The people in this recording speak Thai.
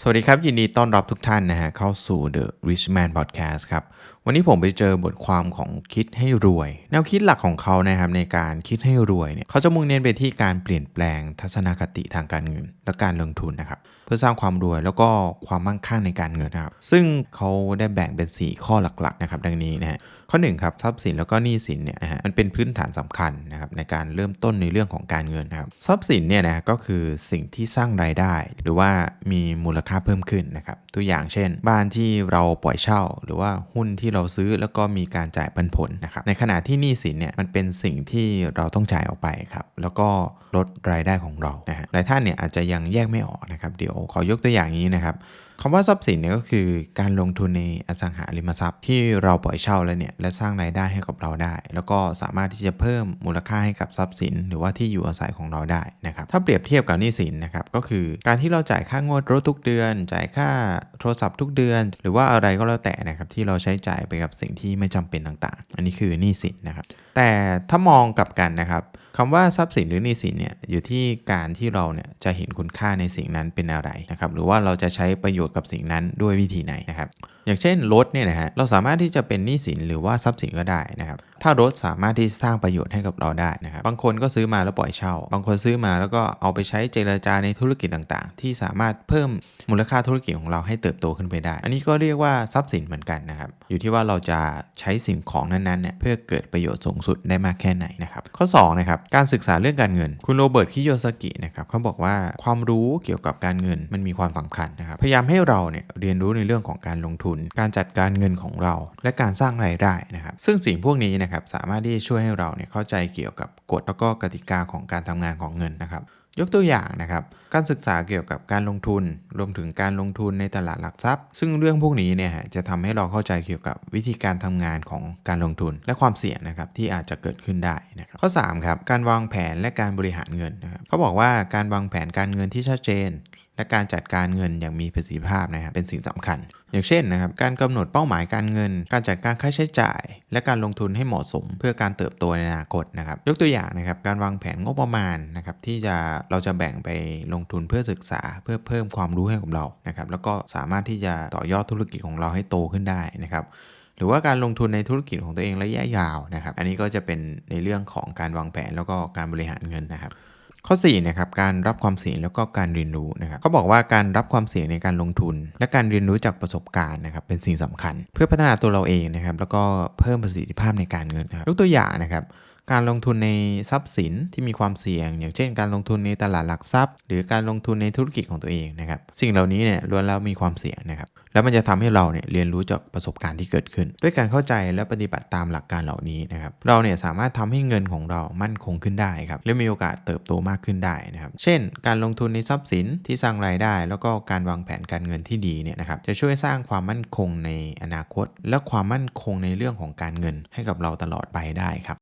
สวัสดีครับ ยินดีต้อนรับทุกท่านนะฮะเข้าสู่ The Rich Man Podcast ครับ วันนี้ผมไปเจอบทความของคิดให้รวย แนวคิดหลักของเขานะครับในการคิดให้รวยเนี่ยเขาจะมุ่งเน้นไปที่การเปลี่ยนแปลงทัศนคติทางการเงิน และการลงทุนนะครับเพื่อสร้างความรวยแล้วก็ความมั่งคั่งในการเงินนะครับซึ่งเขาได้แบ่งเป็น 4 ข้อหลักๆนะครับดังนี้นะฮะข้อ1ครับทรัพย์สินแล้วก็หนี้สินเนี่ยนะฮะมันเป็นพื้นฐานสำคัญนะครับในการเริ่มต้นในเรื่องของการเงินนะครับทรัพย์สินเนี่ยนะก็คือสิ่งที่สร้างรายได้ หรือว่ามีมูลค่าเพิ่มขึ้นนะครับตัวอย่างเช่น บ้านที่เราปล่อยเช่า หรือว่าหุ้นที่เราราซื้อแล้วก็มีการจ่ายปันผลนะครับในขณะที่หนี้สินเนี่ยมันเป็นสิ่งที่เราต้องจ่ายออกไปครับแล้วก็ลดรายได้ของเรานะฮะหลายท่านเนี่ยอาจจะยังแยกไม่ออกนะครับเดี๋ยวขอยกตัวอย่างนี้นะครับ คำว่าทรัพย์สินเนี่ยก็คือการลงทุนในอสังหาริมทรัพย์ที่เราปล่อยเช่าแล้วเนี่ยและสร้างรายได้ให้กับเราได้ แล้วก็สามารถที่จะเพิ่มมูลค่าให้กับทรัพย์สิน หรือว่าที่อยู่อาศัยของเราได้นะครับถ้าเปรียบเทียบกับหนี้สินนะครับก็คือการที่เราจ่ายค่างวดรถทุกเดือน จ่ายค่าโทรศัพท์ทุกเดือน หรือว่าอะไรก็แล้วแต่นะครับที่เราใช้จ่ายไปกับสิ่งที่ไม่จำเป็นต่างๆ อันนี้คือหนี้สินนะครับแต่ถ้ามองกลับกันนะครับคำว่าทรัพย์สินหรือหนี้สินเนี่ยอยู่ที่การที่เราเนี่ยจะเห็นคุณค่าในสิ่งนั้นเป็นอะไรนะครับหรือว่าเราจะใช้ประโยชน์กับสิ่งนั้นด้วยวิธีไหนนะครับอย่างเช่นรถเนี่ยนะฮะเราสามารถที่จะเป็นหนี้สินหรือว่าทรัพย์สินก็ได้นะครับถ้ารถสามารถที่สร้างประโยชน์ให้กับเราได้นะครับบางคนก็ซื้อมาแล้วปล่อยเช่า บางคนซื้อมาแล้วก็เอาไปใช้เจรจาในธุรกิจต่างๆ ที่สามารถเพิ่มมูลค่าธุรกิจของเราให้เติบโตขึ้นไปได้ อันนี้ก็เรียกว่าทรัพย์สินเหมือนกันนะครับอยู่ที่ว่าเราจะใช้สิ่งของนั้นๆเนี่ยเพื่อเกิดประโยชน์สูงสุดได้มากแค่ไหนนะครับข้อ2นะครับการศึกษาเรื่องการเงิน คุณโรเบิร์ตคิโยสกินะครับเขาบอกว่าความรู้เกี่ยวกับการเงินมันมีความสำคัญนะครับพยายามให้เราเนี่ยเรียนรู้ในเรื่องของการลงทุน การจัดการเงินของเรา และการสร้างรายได้นะครับ ซึ่งสิ่งพวกนี้นะครับสามารถที่จะช่วยให้เราเนี่ยเข้าใจเกี่ยวกับกฎแล้วก็กติกาของการทำงานของเงินนะครับ ยกตัวอย่างนะครับ การศึกษาเกี่ยวกับการลงทุน รวมถึงการลงทุนในตลาดหลักทรัพย์ ซึ่งเรื่องพวกนี้เนี่ยจะทำให้เราเข้าใจเกี่ยวกับวิธีการทำงานของการลงทุน และความเสี่ยงนะครับที่อาจจะเกิดขึ้นได้นะครับข้อ3ครับการวางแผนและการบริหารเงินนะครับเขาบอกว่าการวางแผนการเงินที่ชัดเจน และการจัดการเงินอย่างมีประสิทธิภาพนะครับเป็นสิ่งสำคัญ อย่างเช่นนะครับการกำหนดเป้าหมายการเงิน การจัดการค่าใช้จ่าย และการลงทุนให้เหมาะสม เพื่อการเติบโตในอนาคตนะครับยกตัวอย่างนะครับการวางแผนงบประมาณนะครับที่จะเราจะแบ่งไปลงทุนเพื่อศึกษา เพื่อเพิ่มความรู้ให้กับเรานะครับแล้วก็สามารถที่จะต่อยอดธุรกิจของเราให้โตขึ้นได้นะครับหรือว่าการลงทุนในธุรกิจของตัวเองระยะยาวนะครับ อันนี้ก็จะเป็นในเรื่องของการวางแผนแล้วก็การบริหารเงินนะครับ ข้อ4นะครับการรับความเสี่ยงแล้วก็การเรียนรู้นะครับเขาบอกว่าการรับความเสี่ยงในการลงทุน และการเรียนรู้จากประสบการณ์นะครับเป็นสิ่งสำคัญ เพื่อพัฒนาตัวเราเองนะครับแล้วก็เพิ่มประสิทธิภาพในการเงินนะครับยกตัวอย่างนะครับ การลงทุนในทรัพย์สินที่มีความเสี่ยง อย่างเช่น การลงทุนในตลาดหลักทรัพย์ หรือการลงทุนในธุรกิจของตัวเองนะครับสิ่งเหล่านี้เนี่ยล้วนแล้วมีความเสี่ยงนะครับแล้วมันจะทำให้เราเนี่ยเรียนรู้จากประสบการณ์ที่เกิดขึ้น ด้วยการเข้าใจและปฏิบัติตามหลักการเหล่านี้นะครับเราเนี่ยสามารถทำให้เงินของเรามั่นคงขึ้นได้ครับและมีโอกาสเติบโตมากขึ้นได้นะครับเช่น การลงทุนในทรัพย์สินที่สร้างรายได้ แล้วก็การวางแผนการเงินที่ดีเนี่ยนะครับจะช่วยสร้างความมั่นคงในอนาคต และความมั่นคงในเรื่องของการเงินให้กับเราตลอดไปได้ครับ